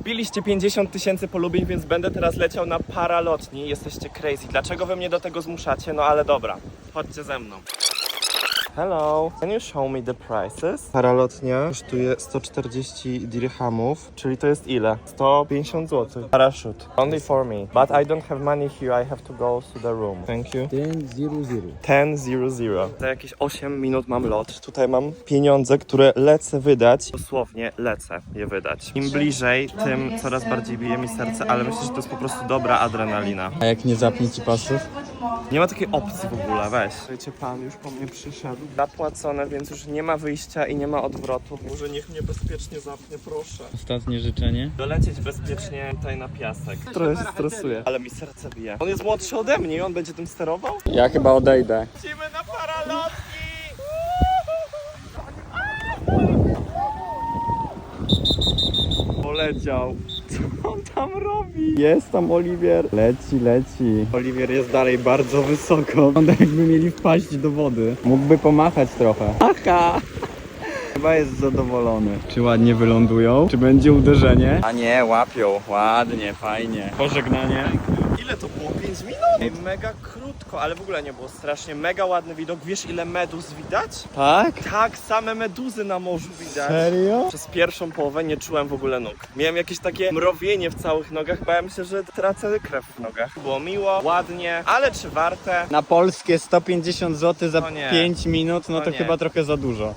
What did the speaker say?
Wbiliście 50 tysięcy polubień, więc będę teraz leciał na paralotni. Jesteście crazy. Dlaczego wy mnie do tego zmuszacie? No ale dobra, chodźcie ze mną. Hello, can you show me the prices? Paralotnia kosztuje 140 dirhamów, czyli to jest ile? 150 zł. Parachute. Only for me. But I don't have money here, I have to go to the room. Thank you. 10.00. 10.00. Za jakieś 8 minut mam lot. Tutaj mam pieniądze, które lecę wydać. Dosłownie lecę je wydać. Im bliżej, tym coraz bardziej bije mi serce, ale myślę, że to jest po prostu dobra adrenalina. A jak nie zapnie ci pasów? Nie ma takiej opcji w ogóle, weź. Wiecie, pan już po mnie przyszedł. Zapłacone, więc już nie ma wyjścia i nie ma odwrotu. Może niech mnie bezpiecznie zapnie, proszę. Ostatnie życzenie. Dolecieć bezpiecznie tutaj na piasek. Trochę się stresuję. Ale mi serce bije. On jest młodszy ode mnie i on będzie tym sterował? Ja chyba odejdę. Lecimy na paralotki! Poleciał. Co on tam robi? Jest tam Oliwier. Leci, leci. Oliwier jest dalej bardzo wysoko. Wygląda jakby mieli wpaść do wody. Mógłby pomachać trochę. Aha! Chyba jest zadowolony. Czy ładnie wylądują? Czy będzie uderzenie? A nie, łapią. Ładnie, fajnie. Pożegnanie. Ile to było? 5 minut? Ej, mega krótko, ale w ogóle nie było strasznie. Mega ładny widok. Wiesz ile meduz widać? Tak? Tak, same meduzy na morzu widać. Serio? Przez pierwszą połowę nie czułem w ogóle nóg. Miałem jakieś takie mrowienie w całych nogach, bałem się, że tracę krew w nogach. Było miło, ładnie, ale czy warte? Na polskie 150 zł za O nie. 5 minut, no to nie. chyba trochę za dużo.